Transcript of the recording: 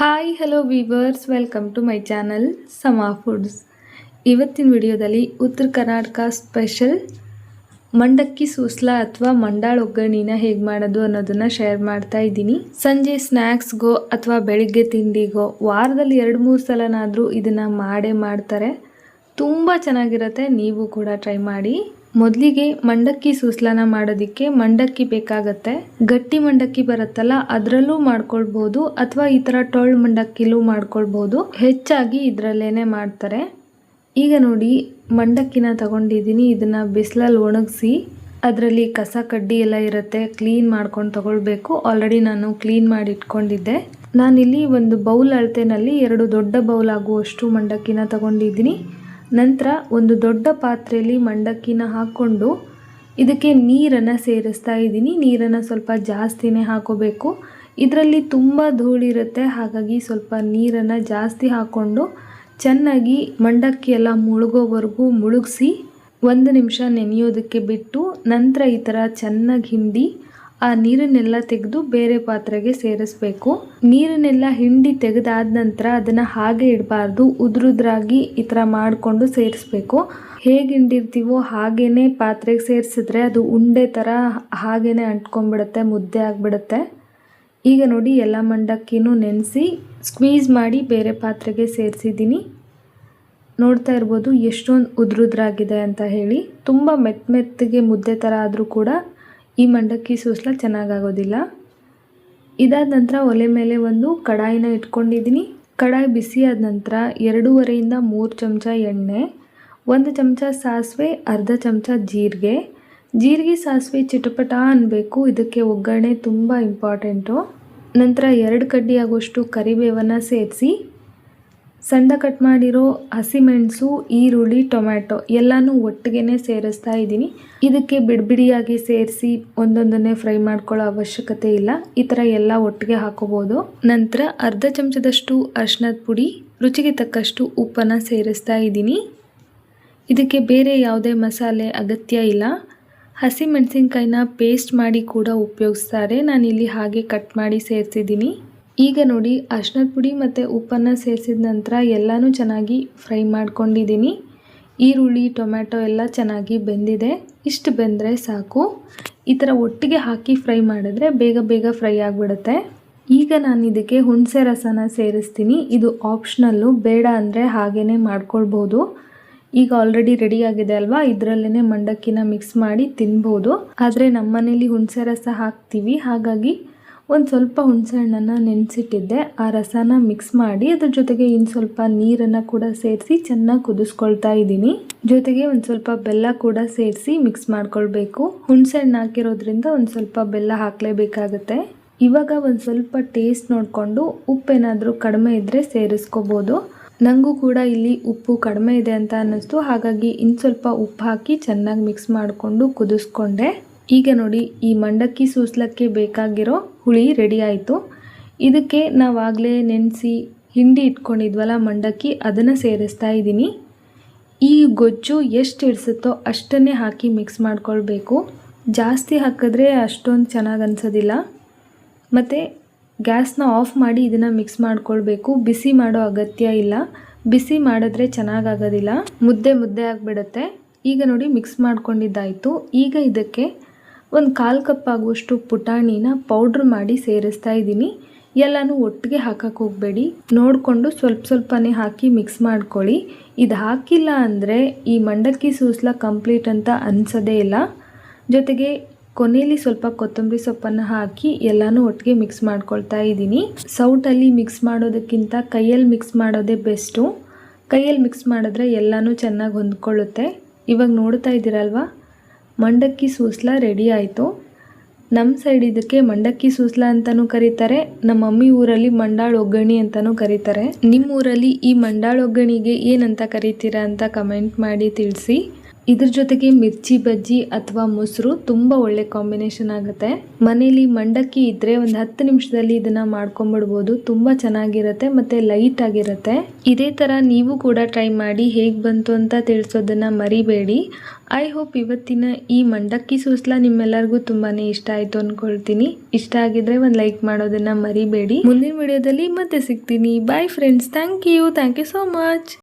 Hi hello viewers welcome to my channel Sama foods ಇವತ್ತಿನ ವಿಡಿಯೋದಲ್ಲಿ ಉತ್ತರ ಕರ್ನಾಟಕ ಸ್ಪೆಷಲ್ ಮಂಡಕ್ಕಿ ಸೂಸ್ಲಾ ಅಥವಾ ಮಂಡಾಳ ಒಗ್ಗರಣಿನ ಹೇಗೆ ಮಾಡೋದು ಅನ್ನೋದನ್ನು ಶೇರ್ ಮಾಡ್ತಾ ಇದ್ದೀನಿ. ಸಂಜೆ ಸ್ನ್ಯಾಕ್ಸ್ಗೋ ಅಥವಾ ಬೆಳಿಗ್ಗೆ ತಿಂಡಿಗೋ ವಾರದಲ್ಲಿ ಎರಡು ಮೂರು ಸಲನಾದರೂ ಇದನ್ನು ಮಾಡೇ ಮಾಡ್ತಾರೆ. ತುಂಬ ಚೆನ್ನಾಗಿರುತ್ತೆ, ನೀವು ಕೂಡ ಟ್ರೈ ಮಾಡಿ. ಮೊದಲಿಗೆ ಮಂಡಕ್ಕಿ ಸೂಸ್ಲನ ಮಾಡೋದಕ್ಕೆ ಮಂಡಕ್ಕಿ ಬೇಕಾಗತ್ತೆ. ಗಟ್ಟಿ ಮಂಡಕ್ಕಿ ಬರುತ್ತಲ್ಲ, ಅದರಲ್ಲೂ ಮಾಡ್ಕೊಳ್ಬೋದು ಅಥವಾ ಈ ಥರ ಟೊಳ್ಳು ಮಂಡಕ್ಕಿಲೂ ಮಾಡ್ಕೊಳ್ಬೋದು. ಹೆಚ್ಚಾಗಿ ಇದರಲ್ಲೇನೆ ಮಾಡ್ತಾರೆ. ಈಗ ನೋಡಿ, ಮಂಡಕ್ಕಿನ ತಗೊಂಡಿದ್ದೀನಿ, ಇದನ್ನು ಬಿಸಿಲಲ್ಲಿ ಒಣಗಿಸಿ, ಅದರಲ್ಲಿ ಕಸ ಕಡ್ಡಿ ಎಲ್ಲ ಇರುತ್ತೆ, ಕ್ಲೀನ್ ಮಾಡ್ಕೊಂಡು ತಗೊಳ್ಬೇಕು. ಆಲ್ರೆಡಿ ನಾನು ಕ್ಲೀನ್ ಮಾಡಿ ಇಟ್ಕೊಂಡಿದ್ದೆ ನಾನಿಲ್ಲಿ ಒಂದು ಬೌಲ್ ಅಳತೆನಲ್ಲಿ ಎರಡು ದೊಡ್ಡ ಬೌಲ್ ಆಗುವಷ್ಟು ಮಂಡಕ್ಕಿನ ತಗೊಂಡಿದ್ದೀನಿ. ನಂತರ ಒಂದು ದೊಡ್ಡ ಪಾತ್ರೆಯಲ್ಲಿ ಮಂಡಕ್ಕಿನ ಹಾಕ್ಕೊಂಡು ಇದಕ್ಕೆ ನೀರನ್ನು ಸೇರಿಸ್ತಾ ಇದ್ದೀನಿ. ನೀರನ್ನು ಸ್ವಲ್ಪ ಜಾಸ್ತಿನೇ ಹಾಕೋಬೇಕು. ಇದರಲ್ಲಿ ತುಂಬ ಧೂಳಿರುತ್ತೆ ಹಾಗಾಗಿ ಸ್ವಲ್ಪ ನೀರನ್ನು ಜಾಸ್ತಿ ಹಾಕ್ಕೊಂಡು ಚೆನ್ನಾಗಿ ಮಂಡಕ್ಕಿ ಎಲ್ಲ ಮುಳುಗೋವರೆಗೂ ಮುಳುಗಿಸಿ ಒಂದು ನಿಮಿಷ ನೆನೆಯೋದಕ್ಕೆ ಬಿಟ್ಟು ನಂತರ ಈ ಥರ ಚೆನ್ನಾಗಿ ಹಿಂಡಿ ಆ ನೀರನ್ನೆಲ್ಲ ತೆಗೆದು ಬೇರೆ ಪಾತ್ರೆಗೆ ಸೇರಿಸ್ಬೇಕು. ನೀರನ್ನೆಲ್ಲ ಹಿಂಡಿ ತೆಗೆದಾದ ನಂತರ ಅದನ್ನು ಹಾಗೆ ಇಡಬಾರ್ದು. ಉದ್ರುದ್ರಾಗಿ ಈ ಥರ ಮಾಡಿಕೊಂಡು ಸೇರಿಸ್ಬೇಕು. ಹೇಗೆ ಹಿಂಡಿರ್ತೀವೋ ಹಾಗೇ ಪಾತ್ರೆಗೆ ಸೇರಿಸಿದ್ರೆ ಅದು ಉಂಡೆ ಥರ ಹಾಗೇ ಅಂಟ್ಕೊಂಡ್ಬಿಡುತ್ತೆ, ಮುದ್ದೆ ಆಗಿಬಿಡುತ್ತೆ. ಈಗ ನೋಡಿ ಎಲ್ಲ ಮಂಡಕ್ಕಿನೂ ನೆನೆಸಿ ಸ್ಕ್ವೀಸ್ ಮಾಡಿ ಬೇರೆ ಪಾತ್ರೆಗೆ ಸೇರಿಸಿದ್ದೀನಿ. ನೋಡ್ತಾ ಇರ್ಬೋದು ಎಷ್ಟೊಂದು ಉದ್ರುದ್ರಾಗಿದೆ ಅಂತ ಹೇಳಿ. ತುಂಬ ಮೆತ್ತ ಮೆತ್ತಗೆ ಮುದ್ದೆ ಥರ ಆದರೂ ಕೂಡ ಈ ಮಂಡಕ್ಕಿ ಸೂಸ್ಲ ಚೆನ್ನಾಗಾಗೋದಿಲ್ಲ. ಇದಾದ ನಂತರ ಒಲೆ ಮೇಲೆ ಒಂದು ಕಡಾಯಿನ ಇಟ್ಕೊಂಡಿದ್ದೀನಿ. ಕಡಾಯಿ ಬಿಸಿ ಆದ ನಂತರ ಎರಡೂವರೆಯಿಂದ ಮೂರು ಚಮಚ ಎಣ್ಣೆ, ಒಂದು ಚಮಚ ಸಾಸಿವೆ, ಅರ್ಧ ಚಮಚ ಜೀರಿಗೆ. ಜೀರಿಗೆ, ಸಾಸಿವೆ ಚಿಟಪಟ ಅನ್ನಬೇಕು ಇದಕ್ಕೆ ಒಗ್ಗರಣೆ ತುಂಬ ಇಂಪಾರ್ಟೆಂಟು ನಂತರ ಎರಡು ಕಡ್ಡಿ ಆಗೋಷ್ಟು ಕರಿಬೇವನ್ನು ಸೇರಿಸಿ ಸಣ್ಣ ಕಟ್ ಮಾಡಿರೋ ಹಸಿಮೆಣಸು ಈರುಳ್ಳಿ, ಟೊಮ್ಯಾಟೊ ಎಲ್ಲನೂ ಒಟ್ಟಿಗೆ ಸೇರಿಸ್ತಾ ಇದ್ದೀನಿ. ಇದಕ್ಕೆ ಬಿಡಿಬಿಡಿಯಾಗಿ ಸೇರಿಸಿ ಒಂದೊಂದನ್ನೇ ಫ್ರೈ ಮಾಡ್ಕೊಳ್ಳೋ ಅವಶ್ಯಕತೆ ಇಲ್ಲ. ಈ ಥರ ಎಲ್ಲ ಒಟ್ಟಿಗೆ ಹಾಕೋಬೋದು. ನಂತರ ಅರ್ಧ ಚಮಚದಷ್ಟು ಅರ್ಶಿನದ ಪುಡಿ, ರುಚಿಗೆ ತಕ್ಕಷ್ಟು ಉಪ್ಪನ್ನು ಸೇರಿಸ್ತಾ ಇದ್ದೀನಿ. ಇದಕ್ಕೆ ಬೇರೆ ಯಾವುದೇ ಮಸಾಲೆ ಅಗತ್ಯ ಇಲ್ಲ. ಹಸಿ ಮೆಣಸಿನ್ಕಾಯಿನ ಪೇಸ್ಟ್ ಮಾಡಿ ಕೂಡ ಉಪಯೋಗಿಸ್ತಾರೆ. ನಾನಿಲ್ಲಿ ಹಾಗೆ ಕಟ್ ಮಾಡಿ ಸೇರಿಸಿದ್ದೀನಿ. ಈಗ ನೋಡಿ ಅರ್ಶಿನದ ಪುಡಿ ಮತ್ತು ಉಪ್ಪನ್ನು ಸೇರಿಸಿದ ನಂತರ ಎಲ್ಲನೂ ಚೆನ್ನಾಗಿ ಫ್ರೈ ಮಾಡ್ಕೊಂಡಿದ್ದೀನಿ. ಈರುಳ್ಳಿ, ಟೊಮ್ಯಾಟೊ ಎಲ್ಲ ಚೆನ್ನಾಗಿ ಬೆಂದಿದೆ. ಇಷ್ಟು ಬೆಂದರೆ ಸಾಕು. ಈ ಥರ ಒಟ್ಟಿಗೆ ಹಾಕಿ ಫ್ರೈ ಮಾಡಿದ್ರೆ ಬೇಗ ಬೇಗ ಫ್ರೈ ಆಗಿಬಿಡುತ್ತೆ. ಈಗ ನಾನು ಇದಕ್ಕೆ ಹುಣಸೆ ರಸನ ಸೇರಿಸ್ತೀನಿ. ಇದು ಆಪ್ಷನಲ್ಲು, ಬೇಡ ಅಂದರೆ ಹಾಗೇ ಮಾಡ್ಕೊಳ್ಬೋದು. ಈಗ ಆಲ್ರೆಡಿ ರೆಡಿ ಆಗಿದೆ ಅಲ್ವಾ? ಇದರಲ್ಲೇ ಮಂಡಕ್ಕಿನ ಮಿಕ್ಸ್ ಮಾಡಿ ತಿನ್ಬೋದು. ಆದರೆ ನಮ್ಮನೇಲಿ ಹುಣಸೆ ರಸ ಹಾಕ್ತೀವಿ. ಹಾಗಾಗಿ ಒಂದು ಸ್ವಲ್ಪ ಹುಣಸೆಹಣ್ಣನ್ನು ನೆನೆಸಿಟ್ಟಿದ್ದೆ. ಆ ರಸನ ಮಿಕ್ಸ್ ಮಾಡಿ ಅದ್ರ ಜೊತೆಗೆ ಇನ್ನು ಸ್ವಲ್ಪ ನೀರನ್ನು ಕೂಡ ಸೇರಿಸಿ ಚೆನ್ನಾಗಿ ಕುದಿಸ್ಕೊಳ್ತಾ ಇದ್ದೀನಿ. ಜೊತೆಗೆ ಒಂದು ಸ್ವಲ್ಪ ಬೆಲ್ಲ ಕೂಡ ಸೇರಿಸಿ ಮಿಕ್ಸ್ ಮಾಡ್ಕೊಳ್ಬೇಕು. ಹುಣಸೆಹಣ್ಣು ಹಾಕಿರೋದ್ರಿಂದ ಒಂದು ಸ್ವಲ್ಪ ಬೆಲ್ಲ ಹಾಕಲೇಬೇಕಾಗತ್ತೆ. ಇವಾಗ ಒಂದು ಸ್ವಲ್ಪ ಟೇಸ್ಟ್ ನೋಡಿಕೊಂಡು ಉಪ್ಪೇನಾದರೂ ಕಡಿಮೆ ಇದ್ದರೆ ಸೇರಿಸ್ಕೋಬೋದು. ನನಗೂ ಕೂಡ ಇಲ್ಲಿ ಉಪ್ಪು ಕಡಿಮೆ ಇದೆ ಅಂತ ಅನ್ನಿಸ್ತು. ಹಾಗಾಗಿ ಇನ್ನು ಸ್ವಲ್ಪ ಉಪ್ಪು ಹಾಕಿ ಚೆನ್ನಾಗಿ ಮಿಕ್ಸ್ ಮಾಡಿಕೊಂಡು ಕುದಿಸ್ಕೊಂಡೆ. ಈಗ ನೋಡಿ, ಈ ಮಂಡಕ್ಕಿ ಸೂಸ್ಲಕ್ಕೆ ಬೇಕಾಗಿರೋ ಹುಳಿ ರೆಡಿ ಆಯಿತು. ಇದಕ್ಕೆ ನಾವಾಗಲೇ ನೆನೆಸಿ ಹಿಂಡಿ ಇಟ್ಕೊಂಡಿದ್ವಲ್ಲ ಮಂಡಕ್ಕಿ, ಅದನ್ನು ಸೇರಿಸ್ತಾ ಇದ್ದೀನಿ. ಈ ಗೊಜ್ಜು ಎಷ್ಟು ಇಡಿಸುತ್ತೋ ಅಷ್ಟನ್ನೇ ಹಾಕಿ ಮಿಕ್ಸ್ ಮಾಡ್ಕೊಳ್ಬೇಕು. ಜಾಸ್ತಿ ಹಾಕಿದ್ರೆ ಅಷ್ಟೊಂದು ಚೆನ್ನಾಗಿ ಅನಿಸೋದಿಲ್ಲ. ಮತ್ತು ಗ್ಯಾಸ್ನ ಆಫ್ ಮಾಡಿ ಇದನ್ನು ಮಿಕ್ಸ್ ಮಾಡ್ಕೊಳ್ಬೇಕು. ಬಿಸಿ ಮಾಡೋ ಅಗತ್ಯ ಇಲ್ಲ. ಬಿಸಿ ಮಾಡಿದ್ರೆ ಚೆನ್ನಾಗಾಗೋದಿಲ್ಲ ಮುದ್ದೆ ಮುದ್ದೆ ಆಗಿಬಿಡುತ್ತೆ. ಈಗ ನೋಡಿ ಮಿಕ್ಸ್ ಮಾಡ್ಕೊಂಡಿದ್ದಾಯಿತು. ಈಗ ಇದಕ್ಕೆ ಒಂದು ಕಾಲು ಕಪ್ ಆಗುವಷ್ಟು ಪುಟಾಣಿನ ಪೌಡ್ರ್ ಮಾಡಿ ಸೇರಿಸ್ತಾ ಇದ್ದೀನಿ. ಎಲ್ಲನೂ ಒಟ್ಟಿಗೆ ಹಾಕಕ್ಕೆ ಹೋಗಬೇಡಿ. ನೋಡಿಕೊಂಡು ಸ್ವಲ್ಪ ಸ್ವಲ್ಪನೇ ಹಾಕಿ ಮಿಕ್ಸ್ ಮಾಡ್ಕೊಳ್ಳಿ. ಇದು ಹಾಕಿಲ್ಲ ಅಂದರೆ ಈ ಮಂಡಕ್ಕಿ ಸೂಸ್ಲ ಕಂಪ್ಲೀಟ್ ಅಂತ ಅನಿಸೋದೇ ಇಲ್ಲ. ಜೊತೆಗೆ ಕೊನೆಯಲ್ಲಿ ಸ್ವಲ್ಪ ಕೊತ್ತಂಬರಿ ಸೊಪ್ಪನ್ನು ಹಾಕಿ ಎಲ್ಲನೂ ಒಟ್ಟಿಗೆ ಮಿಕ್ಸ್ ಮಾಡ್ಕೊಳ್ತಾ ಇದ್ದೀನಿ. ಸೌಟಲ್ಲಿ ಮಿಕ್ಸ್ ಮಾಡೋದಕ್ಕಿಂತ ಕೈಯಲ್ಲಿ ಮಿಕ್ಸ್ ಮಾಡೋದೇ ಬೆಸ್ಟು. ಕೈಯಲ್ಲಿ ಮಿಕ್ಸ್ ಮಾಡಿದ್ರೆ ಎಲ್ಲನೂ ಚೆನ್ನಾಗಿ ಹೊಂದ್ಕೊಳ್ಳುತ್ತೆ. ಇವಾಗ ನೋಡ್ತಾ ಇದ್ದೀರಲ್ವಾ? ಮಂಡಕ್ಕಿ ಸೂಸ್ಲ ರೆಡಿ ಆಯಿತು. ನಮ್ಮ ಸೈಡ್ ಇದಕ್ಕೆ ಮಂಡಕ್ಕಿ ಸೂಸ್ಲ ಅಂತಲೂ ಕರೀತಾರೆ. ನಮ್ಮ ಮಮ್ಮಿ ಊರಲ್ಲಿ ಮಂಡಾಳ ಒಗ್ಗರಣೆ ಅಂತಲೂ ಕರೀತಾರೆ. ನಿಮ್ಮ ಊರಲ್ಲಿ ಈ ಮಂಡಾಳ ಒಗ್ಗಣಿಗೆ ಏನಂತ ಕರೀತೀರಾ ಅಂತ ಕಮೆಂಟ್ ಮಾಡಿ ತಿಳಿಸಿ. ಇದ್ರ ಜೊತೆಗೆ ಮಿರ್ಚಿ ಬಜ್ಜಿ ಅಥವಾ ಮೊಸರು ತುಂಬ ಒಳ್ಳೆ ಕಾಂಬಿನೇಷನ್ ಆಗುತ್ತೆ. ಮನೇಲಿ ಮಂಡಕ್ಕಿ ಇದ್ರೆ ಒಂದು ಹತ್ತು ನಿಮಿಷದಲ್ಲಿ ಇದನ್ನ ಮಾಡ್ಕೊಂಡ್ಬಿಡ್ಬೋದು ತುಂಬಾ ಚೆನ್ನಾಗಿರುತ್ತೆ ಮತ್ತೆ ಲೈಟ್ ಆಗಿರುತ್ತೆ. ಇದೇ ತರ ನೀವು ಕೂಡ ಟ್ರೈ ಮಾಡಿ ಹೇಗ್ ಬಂತು ಅಂತ ತಿಳಿಸೋದನ್ನ ಮರಿಬೇಡಿ. ಐ ಹೋಪ್ ಇವತ್ತಿನ ಈ ಮಂಡಕ್ಕಿ ಸೂಸ್ಲ ನಿಮ್ಮೆಲ್ಲರಿಗೂ ತುಂಬಾನೇ ಇಷ್ಟ ಆಯ್ತು ಅನ್ಕೊಳ್ತೀನಿ. ಇಷ್ಟ ಆಗಿದ್ರೆ ಒಂದು ಲೈಕ್ ಮಾಡೋದನ್ನ ಮರಿಬೇಡಿ. ಮುಂದಿನ ವಿಡಿಯೋದಲ್ಲಿ ಮತ್ತೆ ಸಿಗ್ತೀನಿ. Bye friends thank you thank you so much